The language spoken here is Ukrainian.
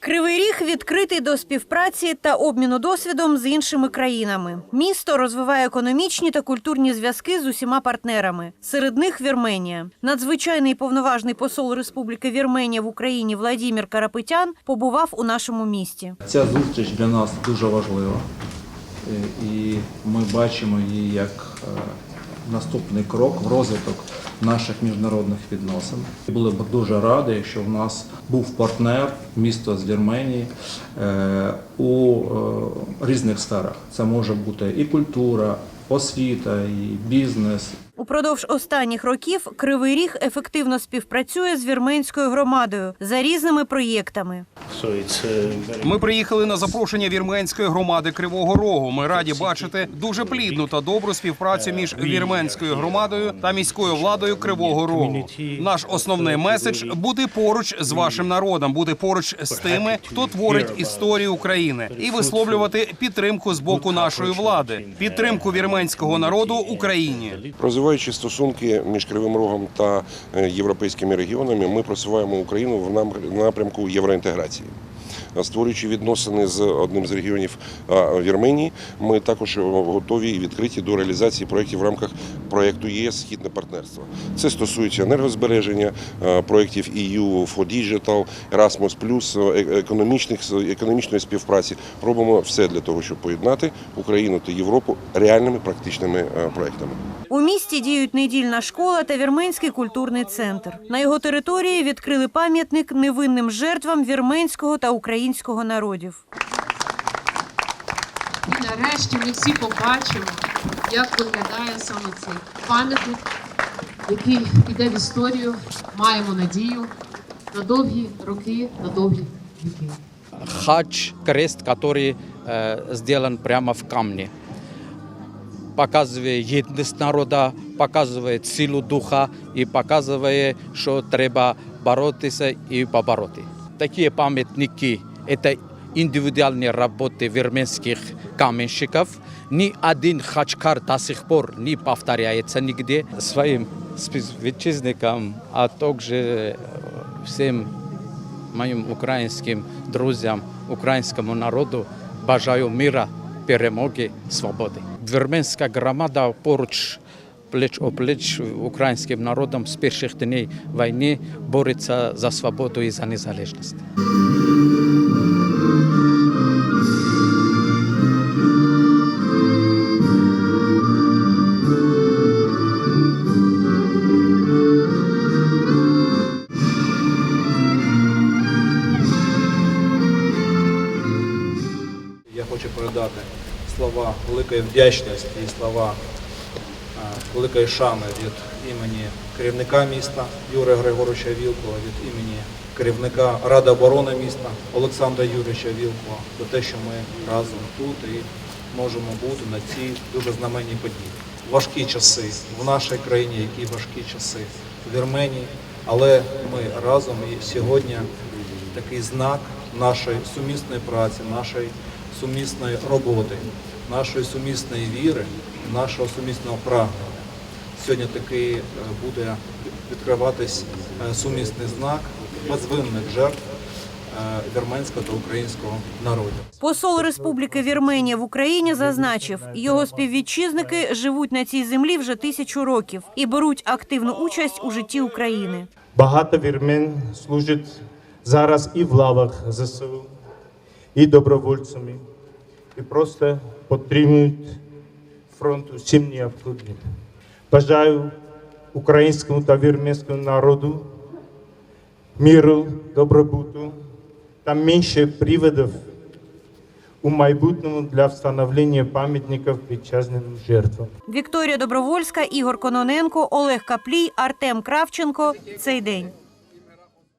Кривий Ріг відкритий до співпраці та обміну досвідом з іншими країнами. Місто розвиває економічні та культурні зв'язки з усіма партнерами. Серед них Вірменія. Надзвичайний повноважний посол Республіки Вірменія в Україні Владімір Карапетян побував у нашому місті. Ця зустріч для нас дуже важлива, Е, і ми бачимо її як е, наступний крок в розвиток наших міжнародних відносин. Були б дуже раді, якщо в нас був партнер, місто з Вірменії е, у е, різних сферах. Це може бути і культура, освіта, і бізнес, Упродовж останніх років Кривий Ріг ефективно співпрацює з вірменською громадою за різними проєктами. Very Ми приїхали на запрошення вірменської громади Кривого Рогу. Ми раді бачити дуже плідну та добру співпрацю між вірменською громадою та міською владою Кривого Рогу. Наш основний меседж бути поруч з вашим народом, бути поруч з тими, хто творить історію України, і висловлювати підтримку з боку нашої влади, підтримку вірменського народу Україні. Розвиваючи стосунки між Кривим Рогом та е, європейськими регіонами, ми просуваємо Україну в напрямку євроінтеграції. А Створюючи відносини з одним з регіонів Вірменії, ми також е, готові і відкриті до реалізації проєктів в рамках проєкту ЄС Східне партнерство. Це стосується енергозбереження, е, проєктів EU for Digital, Erasmus+, е, економічних економічної співпраці. Робимо все для того, щоб поєднати Україну та Європу реальними практичними е, проєктами. У місті діють недільна школа та вірменський культурний центр. На його території відкрили пам'ятник невинним жертвам вірменського та українського народів. І нарешті ми всі побачимо, як виглядає саме цей пам'ятник, який піде в історію. Маємо надію на довгі роки, на довгі віки. хач, крест, который э, сделан прямо в камне. Показывает едность народа, показывает силу духа и показывает, что треба бороться и побороти. Такие памятники – это индивидуальные работы верменских каменщиков. Ни один хачкар до сих пор не повторяется нигде. Своим спецвітчизникам, а также э, всем моїм українським друзям, українському народу бажаю мира, перемоги, свободи. Вірменська громада поруч плеч о плеч українським народом з перших днів війни бореться за свободу і за незалежність. Передати слова великої вдячності і слова великої шани від імені керівника міста Юрія Григоровича Вілкова, від імені керівника Ради оборони міста Олександра Юрійовича Вілкова за те, що ми разом тут і можемо бути на цій дуже знаменній події. Важкі часи в нашій країні, які важкі часи в Вірменії, але ми разом і сьогодні такий знак нашої сумісної праці, нашої сумісної роботи, нашої сумісної віри, нашого сумісного прагнення. Сьогодні такий е, буде відкриватись е, сумісний знак безвинних жертв е, вірменського та українського народів. Посол Республіки Вірменія в Україні зазначив, його співвітчизники живуть на цій землі вже тисячу років і беруть активну участь у житті України. Багато вірмен служать зараз і в лавах ЗСУ, і добровольцями, і просто підтримують фронт усім необхідним. Бажаю українському та вірменському народу миру, добробуту та менше приводів у майбутньому для встановлення пам'ятників вітчизняним жертвам. Вікторія Добровольська, Ігор Кононенко, Олег Каплій, Артем Кравченко. Цей день.